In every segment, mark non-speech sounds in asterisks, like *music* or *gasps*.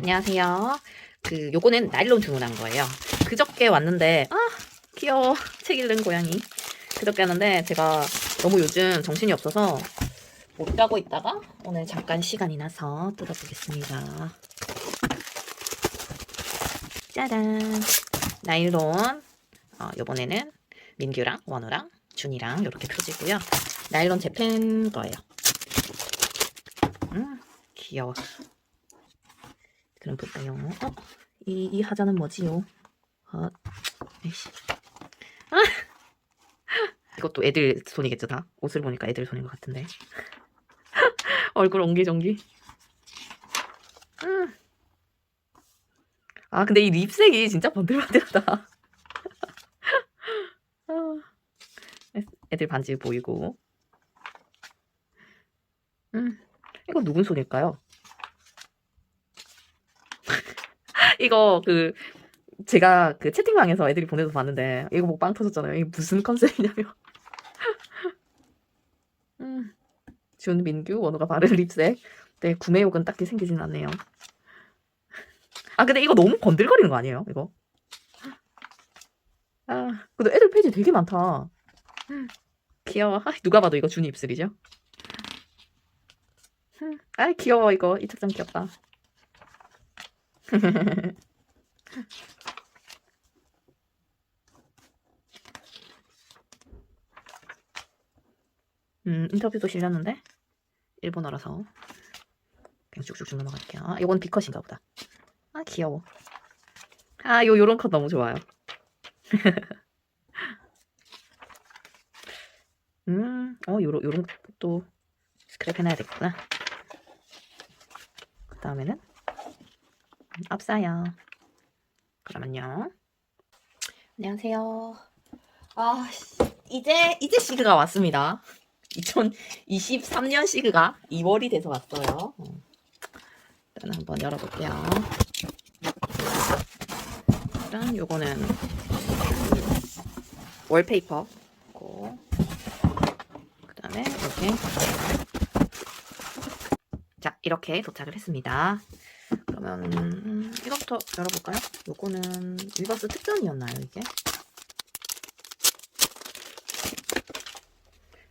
안녕하세요. 그 요거는 나일론 주문한 거예요. 그저께 왔는데 아 귀여워 책 읽는 고양이. 그저께 왔는데 제가 너무 요즘 정신이 없어서 못 가고 있다가 오늘 잠깐 시간이 나서 뜯어보겠습니다. 짜란 나일론 어, 요번에는 민규랑 원우랑 준이랑 이렇게 표지고요. 나일론 재팬 거예요. 음 귀여워. 그럼 볼까요? 어? 이, 이 하자는 뭐지요? 어, 에이씨. 아! *laughs* 이것도 애들 손이겠죠, 다? 옷을 보니까 애들 손인 것 같은데. *laughs* 얼굴 옹기종기. 음. 아, 근데 이 립색이 진짜 번들번들하다. *laughs* 아, 애들 반지 보이고. 음, 이거 누군 손일까요? 이거 그 제가 그 채팅방에서 애들이 보내서 봤는데 이거 보고 빵 터졌잖아요. 이게 무슨 컨셉이냐면 *laughs* 음, 준민규 원우가 바른 립색. 네 구매욕은 딱히 생기진 않네요. 아 근데 이거 너무 건들거리는 거 아니에요? 이거? 아 근데 애들 페이지 되게 많다. 귀여워. 아, 누가 봐도 이거 준이 입술이죠? 음, 아이 귀여워 이거 이 책장 귀엽다. *laughs* 음, 인터뷰도 실렸는데 일본어라서 그냥 쭉쭉쭉 넘어갈게요. 아, 이건 비컷인가 보다. 아, 귀여워. 아, 요 요런 컷 너무 좋아요. *laughs* 음, 어, 요런 요런 것도 스크랩 해놔야 되겠구나. 그 다음에는 앞사요. 그러면요. 안녕하세요. 아, 씨, 이제 이제 시그가 왔습니다. 2023년 시그가 2월이 돼서 왔어요. 음. 일단 한번 열어볼게요. 일단 요거는 월페이퍼고 그다음에 이렇게 자 이렇게 도착을 했습니다. 그러면 음, 이것부터 열어볼까요? 요거는 리버스 특전이었나요 이게?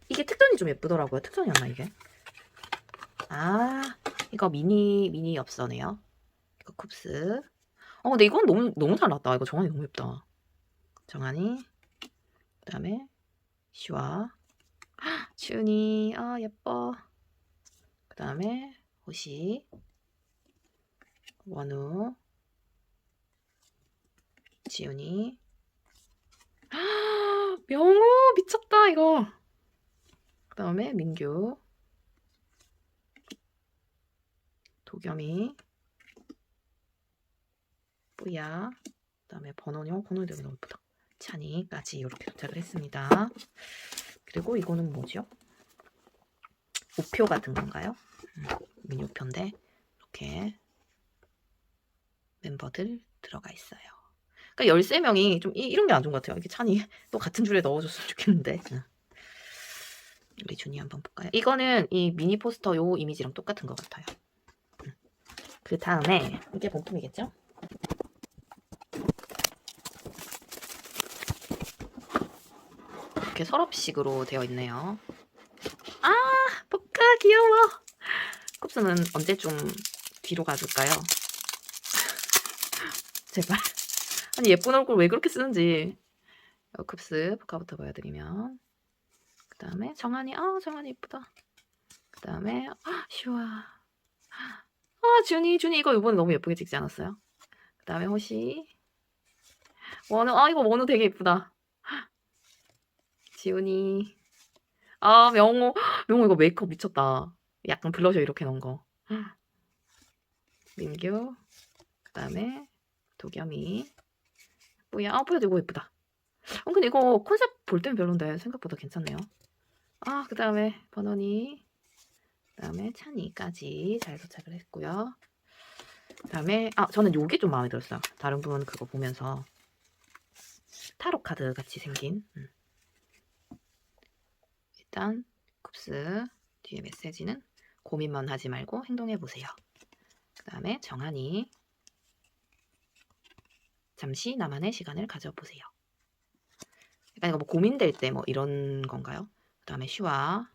이게 특전이 좀 예쁘더라고요. 특전이었나 이게? 아 이거 미니 미니 엽서네요. 이거 쿱스. 어 근데 이건 너무 너무 잘 나왔다. 이거 정한이 너무 예쁘다. 정한이 그 다음에 슈아 춘이 아 예뻐. 그 다음에 호시 원우 지훈이. *gasps* 명우 미쳤다 이거. 그 다음에 민규. 도겸이. 뿌야. 그 다음에 번원영 번원이 되게 너무 예쁘다. 찬이까지 이렇게 도착을 했습니다. 그리고 이거는 뭐죠? 우표 같은 건가요? 음, 미니 우표인데 이렇게 멤버들 들어가 있어요. 그러니까 13명이 좀 이, 런 게 안 좋은 것 같아요. 이렇게 찬이 *laughs* 또 같은 줄에 넣어줬으면 좋겠는데. 응. 우리 준이 한번 볼까요? 이거는 이 미니 포스터 요 이미지랑 똑같은 것 같아요. 응. 그 다음에 이게 본품이겠죠? 이렇게 서랍식으로 되어 있네요. 아, 복가 귀여워. 쿱스는 언제쯤 뒤로 가줄까요? 제발. *laughs* 아니 예쁜 얼굴 왜 그렇게 쓰는지. 어, 쿱스 포카부터 보여드리면 그 다음에 정한이 아 정한이 예쁘다. 그 다음에 아 슈아 아 준이 준이 이거 이번에 너무 예쁘게 찍지 않았어요? 그 다음에 호시 원우 아 이거 원우 되게 예쁘다. 지훈이 아 명호 명호 이거 메이크업 미쳤다. 약간 블러셔 이렇게 넣은 거. 민규 그 다음에 도겸이. 뭐야 아 보여도 이거 예쁘다. 어 근데 이거 컨셉 볼 때는 별론데 생각보다 괜찮네요. 아 그 다음에 번원이. 그 다음에 찬이까지 잘 도착을 했고요. 그 다음에 아 저는 요게 좀 마음에 들었어요. 다른 분 그거 보면서. 타로 카드 같이 생긴. 음. 일단 쿱스 뒤에 메시지는 고민만 하지 말고 행동해 보세요. 그 그다음에 정한이 잠시 나만의 시간을 가져보세요. 약간 이거 뭐 고민될 때 뭐 이런 건가요? 그 다음에 슈아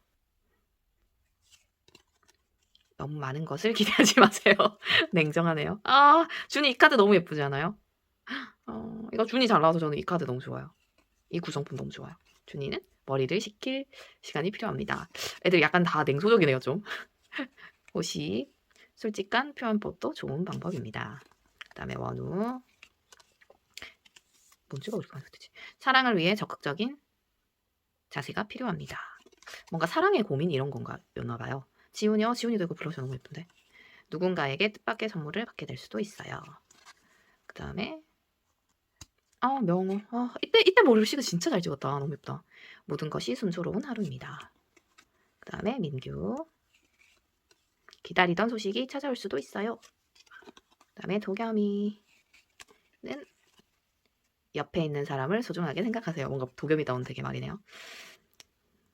너무 많은 것을 *laughs* 기대하지 마세요. *laughs* 냉정하네요. 아 준이 이 카드 너무 예쁘지 않아요? *gasps* 어, 이거 준이 잘 나와서 저는 이 카드 너무 좋아요. 이 구성품 너무 좋아요. 준이는 머리를 식힐 시간이 필요합니다. 애들 약간 다 냉소적이네요, 좀. *laughs* 호시, 솔직한 표현법도 좋은 방법입니다. 그 다음에 원우. 뭔 찍어 이렇게 되지? 사랑을 위해 적극적인 자세가 필요합니다. 뭔가 사랑의 고민 이런 건가, 였나 봐요. 지훈이요? 지훈이도 이거 블러셔 너무 예쁜데. 누군가에게 뜻밖의 선물을 받게 될 수도 있어요. 그 다음에 아 명호 아 이때 이때 머리를 진짜 잘 찍었다 너무 예쁘다 모든 것이 순조로운 하루입니다 그 다음에 민규 기다리던 소식이 찾아올 수도 있어요 그 다음에 도겸이는 옆에 있는 사람을 소중하게 생각하세요 뭔가 도겸이다운 되게 말이네요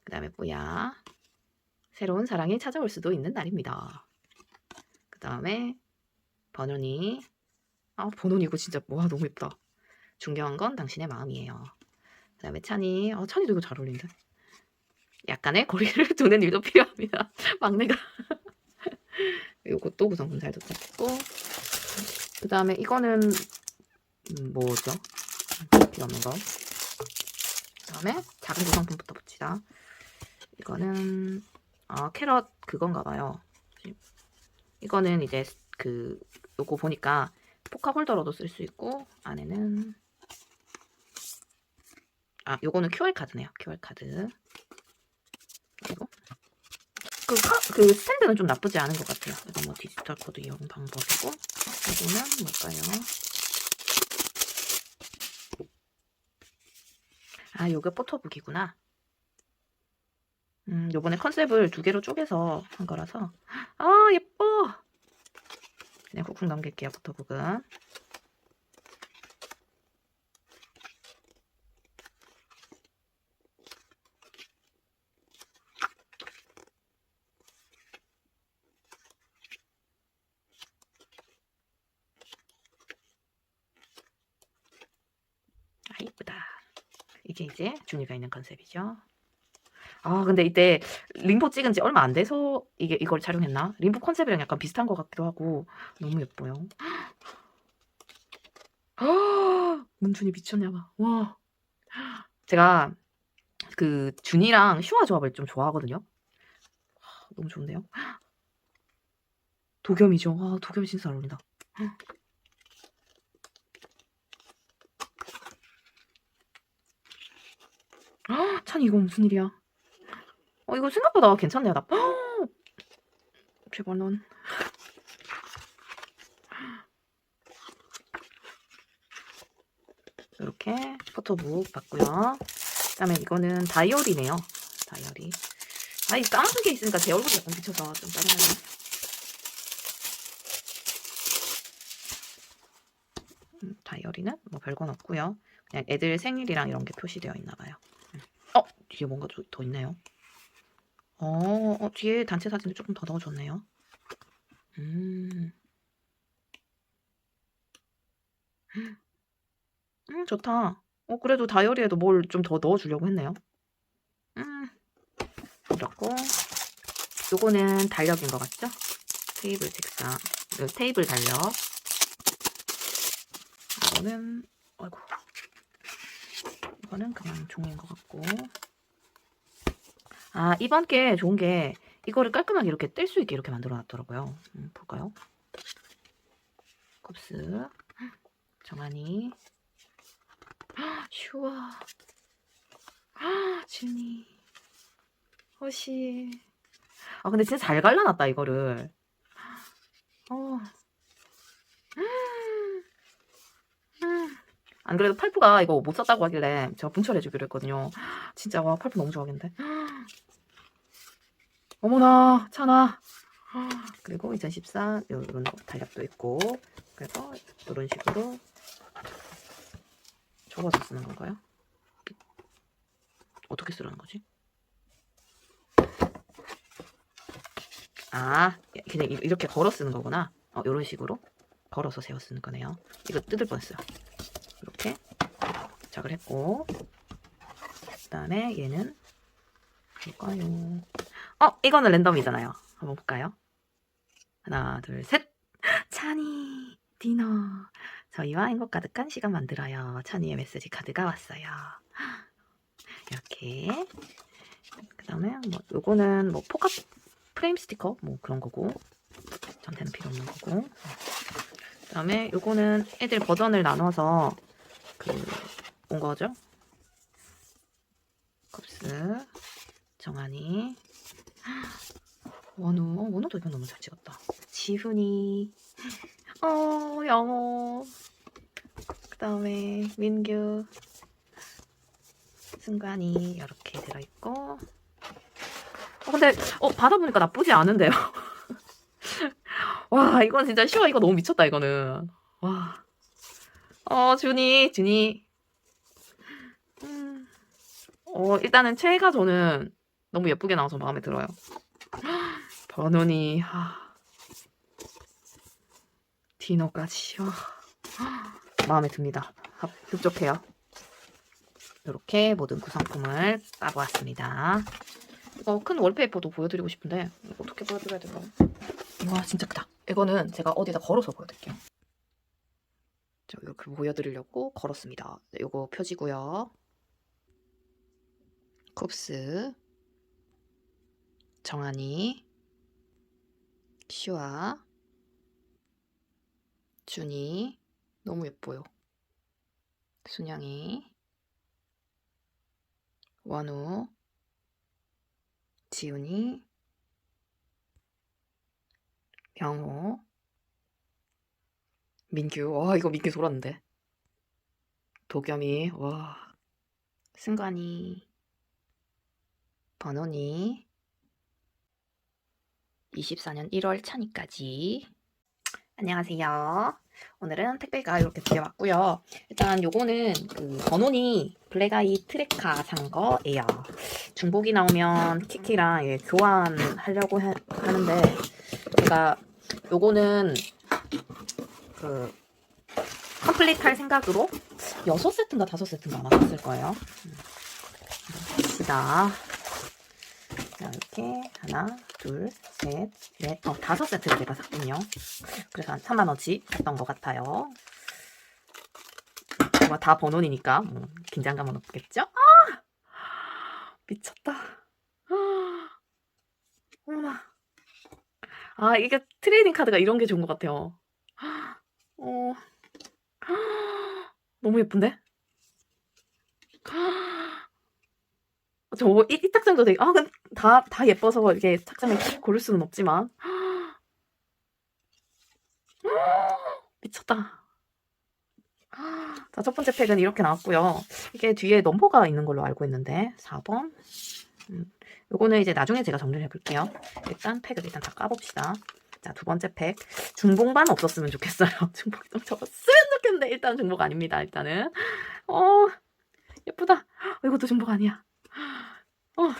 그 다음에 뿌야 새로운 사랑이 찾아올 수도 있는 날입니다 그 다음에 번원이 아 이거 진짜 와 너무 예쁘다 중요한 건 당신의 마음이에요. 그 다음에 찬이, 어, 찬이도 이거 잘 어울린다. 약간의 거리를 *laughs* 두는 일도 필요합니다. *laughs* 막내가. *laughs* 요것도 구성품 잘 도착했고. 그 다음에 이거는, 음, 뭐죠? 없는 거. 그 다음에 작은 구성품부터 붙이다. 이거는, 아, 캐럿 그건가 봐요. 이거는 이제 그, 요거 보니까 포카 홀더로도 쓸 수 있고, 안에는 아, 요거는 QR 카드네요. QR 카드. 그리고 그, 카, 그 스탠드는 좀 나쁘지 않은 것 같아요. 이거 뭐 디지털 코드 이용 방법이고 이거는 뭘까요? 아, 요게 포토북이구나. 음, 요번에 컨셉을 두 개로 쪼개서 한 거라서 아, 예뻐. 그냥 쿡쿡 넘길게요, 포토북은. 아, 이쁘다. 이제 준이가 있는 컨셉이죠. 아, 근데 이때 림보 찍은 지 얼마 안 돼서 이게 이걸 촬영했나? 림보 컨셉이랑 약간 비슷한 것 같기도 하고 너무 예뻐요. 아, *gasps* 문준이 미쳤냐 봐. 와. 제가 그 준이랑 슈아 조합을 좀 좋아하거든요. 아, 너무 좋은데요? *gasps* 도겸이죠. 아, 도겸이 진짜 잘 어울린다. 헉, 찬이 이거 무슨 일이야? 어 이거 생각보다 괜찮네요. 나. 헉! *gasps* 제발 넌. 이렇게 포토북 봤고요. 그다음에 이거는 다이어리네요. 다이어리. 아이 까만색 게 있으니까 제 얼굴이 약간 비쳐서 좀 짜증나네. 음, 다이어리는 뭐 별건 없고요. 그냥 애들 생일이랑 이런 게 표시되어 있나 봐요. 뒤에 뭔가 좀더 있네요. 어, 어, 뒤에 단체 사진을 조금 더 넣어줬네요. 음. 음, 좋다. 어, 그래도 다이어리에도 뭘 좀 더 넣어주려고 했네요. 음, 그렇고, 요거는 달력인 것 같죠? 테이블 책상, 그 테이블 달력. 이거는, 아이고. 이거는 그냥 종이인 것 같고. 아, 이번 게 좋은 게 이거를 깔끔하게 이렇게 뗄 수 있게 이렇게 만들어 놨더라고요. 음, 볼까요? 컵스. 정한이. *gasps* 슈아. *gasps* 지훈이. 호시. 아, 근데 진짜 잘 갈라놨다, 이거를. *gasps* 어. 안 그래도 팔프가 이거 못 썼다고 하길래 제가 분철해주기로 했거든요. 진짜 와 팔프 너무 좋아하겠는데. 어머나 찬아. 그리고 2014 이런 달력도 있고 그래서 이런 식으로 적어서 쓰는 건가요? 어떻게 쓰라는 거지? 아 그냥 이렇게 걸어 쓰는 거구나. 어, 이런 식으로 걸어서 세워 쓰는 거네요. 이거 뜯을 뻔했어요. 이렇게 작을 했고 그 다음에 얘는 뭘까요? 어, 이거는 랜덤이잖아요. 한번 볼까요? 하나, 둘, 셋. 찬이 디너. 저희와 행복 가득한 시간 만들어요. 찬이의 메시지 카드가 왔어요. 이렇게. 그 다음에 뭐 요거는 뭐 포카 프레임 스티커 뭐 그런 거고 저한테는 필요 없는 거고. 그 다음에 요거는 애들 버전을 나눠서 그 온 거죠. 컵스 정한이 원우 어, 원우도 이거 너무 잘 찍었다. 지훈이 *laughs* 어 영호 그 다음에 민규 승관이 이렇게 들어있고 어, 근데 어 받아보니까 나쁘지 않은데요. *laughs* 와 이건 진짜 쉬워 이거 너무 미쳤다 이거는 와. 어 준이 준이 음. 어 일단은 최애가 저는 너무 예쁘게 나와서 마음에 들어요. 번원이 하. 디너까지 와. 마음에 듭니다. 합- 흡족해요. 이렇게 모든 구성품을 까보았습니다. 이거 큰 월페이퍼도 보여드리고 싶은데 이거 어떻게 보여드려야 될까? 와 진짜 크다. 이거는 제가 어디다 걸어서 보여드릴게요. 자 이렇게 보여드리려고 걸었습니다. 네, 이거 표지고요. 쿱스 정한이 슈아 준이. 너무 예뻐요. 순양이. 원우. 지훈이. 영호. 민규. 와 이거 민규 돌았는데. 도겸이. 와. 승관이. 번호니 24년 1월 차니까지 안녕하세요. 오늘은 택배가 이렇게 두 개 왔고요. 일단 요거는 그 번호니 블랙아이 트레카 산 거예요. 중복이 나오면 키키랑 예, 교환하려고 해- 하는데 제가 요거는 그 컴플릿 할 생각으로 6세트인가 5세트인가 아마 샀을 거예요. 음, 봅시다. 자, 이렇게 하나, 둘, 셋, 넷, 어, 다섯 세트를 제가 샀군요. 그래서 한 3만 원치 샀던 것 같아요. 뭐다 번원이니까 뭐 긴장감은 없겠죠? 아! 미쳤다. 아, 어머나. 아 이게 트레이딩 카드가 이런 게 좋은 것 같아요. 어, 너무 예쁜데? 저이 이 탁장도 되게 아, 근데 다, 다 예뻐서 이게 탁장을 고를 수는 없지만 *gasps* 미쳤다. 자, 첫 번째 팩은 이렇게 나왔고요. 이게 뒤에 넘버가 있는 걸로 알고 있는데 4번. 음, 요거는 이제 나중에 제가 정리를 해볼게요. 일단 팩을 일단 다 까봅시다. 자, 두 번째 팩. 중복만 없었으면 좋겠어요. *laughs* 중복 좀 적었으면 좋겠는데 일단 중복 아닙니다. 일단은 어 예쁘다. 어, 이것도 중복 아니야. 어. 아!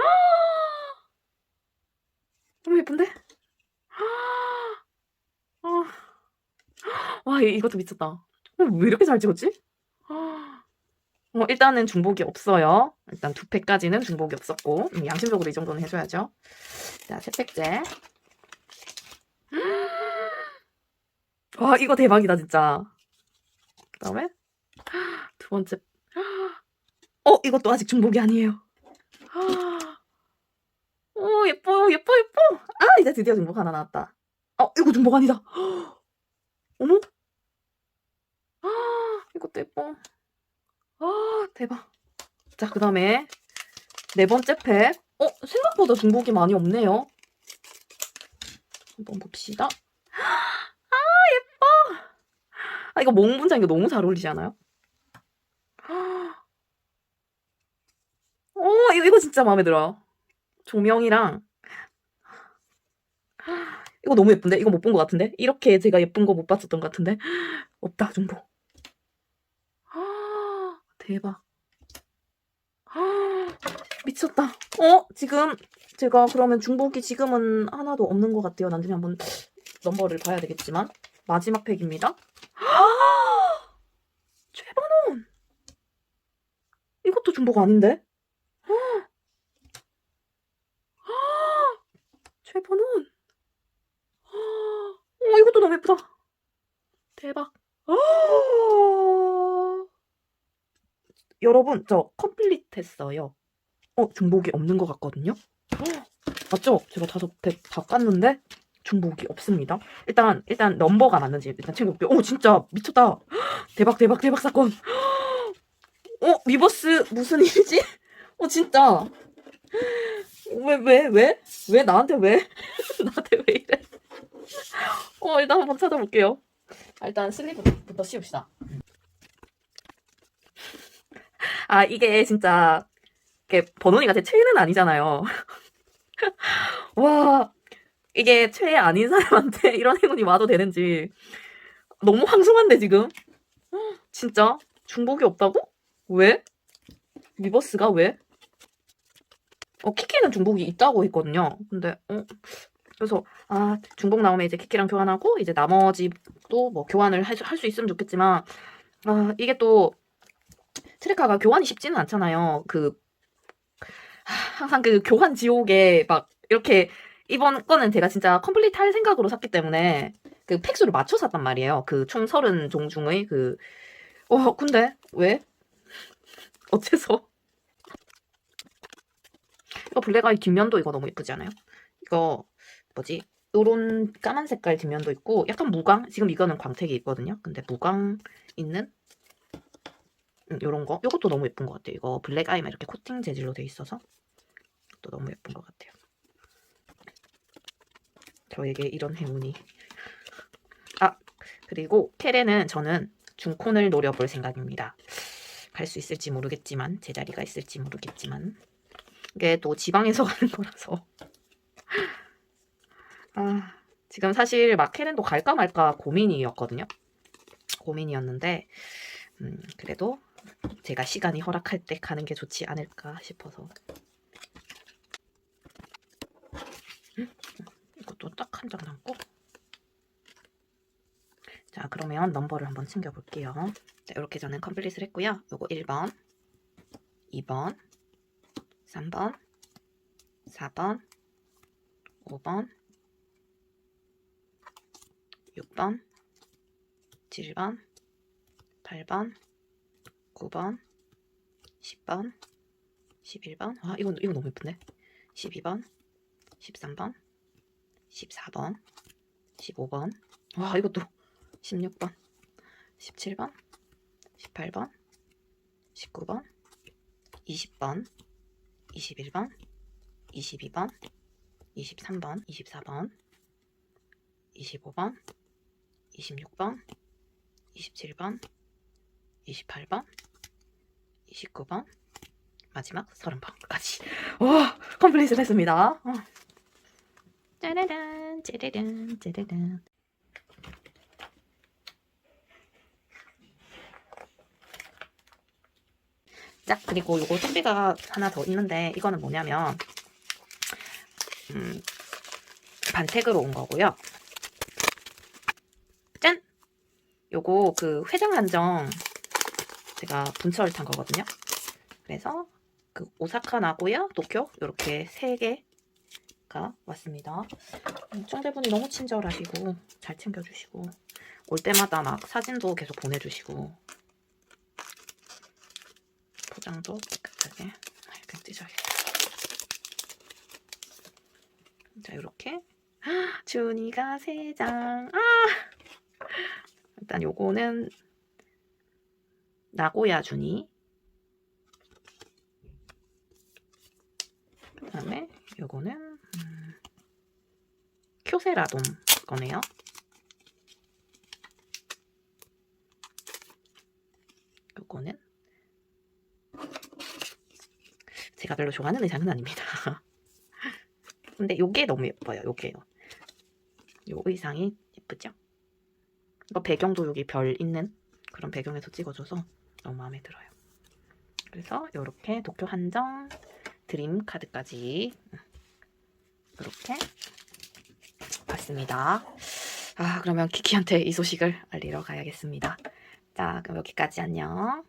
*gasps* 너무 예쁜데? *gasps* 어. *gasps* 와, 이- 이것도 미쳤다. 어, 왜 이렇게 잘 찍었지? 어, 일단은 중복이 없어요. 일단 두 팩까지는 중복이 없었고, 음, 양심적으로 이 정도는 해줘야죠. 자, 세 팩째. 와, 이거 대박이다, 진짜. 그 다음에, 두 번째. 어, 이것도 아직 중복이 아니에요. *gasps* 오, 예뻐요, 예뻐, 예뻐. 아, 이제 드디어 중복 하나 나왔다. 어, 이거 중복 아니다. *gasps* 어머? 아, 이것도 예뻐. 아, 대박. 자, 그 다음에 네 번째 팩. 어, 생각보다 중복이 많이 없네요. 한번 봅시다. *gasps* 아, 예뻐. 아, 이거 몽분장 이거 너무 잘 어울리지 않아요? 오, 이거, 이거 진짜 마음에 들어요. 조명이랑 이거 너무 예쁜데? 이거 못 본 것 같은데? 이렇게 제가 예쁜 거 못 봤었던 것 같은데? 없다, 중복. 아, 대박. 아, 미쳤다. 어, 지금 제가 그러면 중복이 지금은 하나도 없는 것 같아요. 나중에 한번 넘버를 봐야 되겠지만 마지막 팩입니다. 최번원 이것도 중복 아닌데? 최번원 어 이것도 너무 예쁘다. 대박. 여러분 저 컴플릿 했어요. 어 중복이 없는 것 같거든요. 맞죠? 제가 다섯 팩 다 깠는데 중복이 없습니다. 일단 일단 넘버가 맞는지 일단 챙겨볼게요. 오 진짜 미쳤다. 대박 대박 대박 사건. 어 리버스 무슨 일이지? 어 진짜 왜 왜 왜? 왜 나한테 왜? *laughs* 나한테 왜 이래? 어 일단 한번 찾아볼게요. 아, 일단 슬리브부터 씌웁시다. 아 이게 진짜 이게 번호니가 제 최애는 아니잖아요. *laughs* 와 이게 최애 아닌 사람한테 *laughs* 이런 행운이 와도 되는지 너무 황송한데 지금 *gasps* 진짜 중복이 없다고? 왜? 리버스가 왜? 어 키키는 중복이 있다고 했거든요. 근데 어 그래서 아 중복 나오면 이제 키키랑 교환하고 이제 나머지도 뭐 교환을 할 수 있으면 좋겠지만 아 이게 또 트레카가 교환이 쉽지는 않잖아요. 그 하, 항상 그 교환 지옥에 막 이렇게 이번 거는 제가 진짜 컴플리트 할 생각으로 샀기 때문에 그 팩수를 맞춰 샀단 말이에요. 그 총 30종 중의 그 어, 근데 왜? *laughs* 어째서? 이거 블랙아이 뒷면도 이거 너무 예쁘지 않아요? 이거 뭐지? 요런 까만 색깔 뒷면도 있고 약간 무광? 지금 이거는 광택이 있거든요. 근데 무광 있는 음, 요런 거. 요것도 너무 예쁜 것 같아요. 이거 블랙 아이만 이렇게 코팅 재질로 돼 있어서 또 너무 예쁜 것 같아요. 저에게 이런 행운이. 아, 그리고 캐레는 저는 중콘을 노려볼 생각입니다. 갈 수 있을지 모르겠지만, 제자리가 있을지 모르겠지만, 이게 또 지방에서 *laughs* 가는 거라서. 아, 지금 사실 막 캐렌도 갈까 말까 고민이었거든요. 고민이었는데, 음, 그래도 제가 시간이 허락할 때 가는 게 좋지 않을까 싶어서. 이것도 딱 한 장 남고. 자, 그러면 넘버를 한번 챙겨볼게요. 자, 이렇게 저는 컴플릿을 했고요. 요거 1번, 2번, 3번, 4번, 5번, 6번, 7번, 8번, 9번, 10번, 11번. 아, 이건 이거 너무 예쁜데. 12번, 13번, 14번, 15번. 와, 이것도 16번, 17번, 18번, 19번, 20번, 21번, 22번, 23번, 24번, 25번, 26번, 27번, 28번, 29번, 마지막 30번까지. 와, 컴플릿을 했습니다. 어. 짜라란, 짜라란, 짜라란. 자, 그리고 요거 택배가 하나 더 있는데, 이거는 뭐냐면, 음, 반택으로 온 거고요. 짠! 요거 그 회장 한정 제가 분철 탄 거거든요. 그래서 그 오사카 나고야 도쿄 요렇게 세 개가 왔습니다. 음, 청대분이 너무 친절하시고 잘 챙겨주시고 올 때마다 막 사진도 계속 보내주시고 포장도 깨끗하게 이렇게 찢어야겠다. 자 이렇게 *gasps* 준이가 세 장. 아! 일단 요거는 나고야 준이. 그다음에 요거는 음, 쿄세라돔 거네요. 요거는 제가 별로 좋아하는 의상은 아닙니다. *laughs* 근데 요게 너무 예뻐요. 요게요. 요 의상이 예쁘죠? 이거 배경도 여기 별 있는 그런 배경에서 찍어줘서 너무 마음에 들어요. 그래서 이렇게 도쿄 한정 드림 카드까지 이렇게 봤습니다. 아, 그러면 키키한테 이 소식을 알리러 가야겠습니다. 자, 그럼 여기까지 안녕.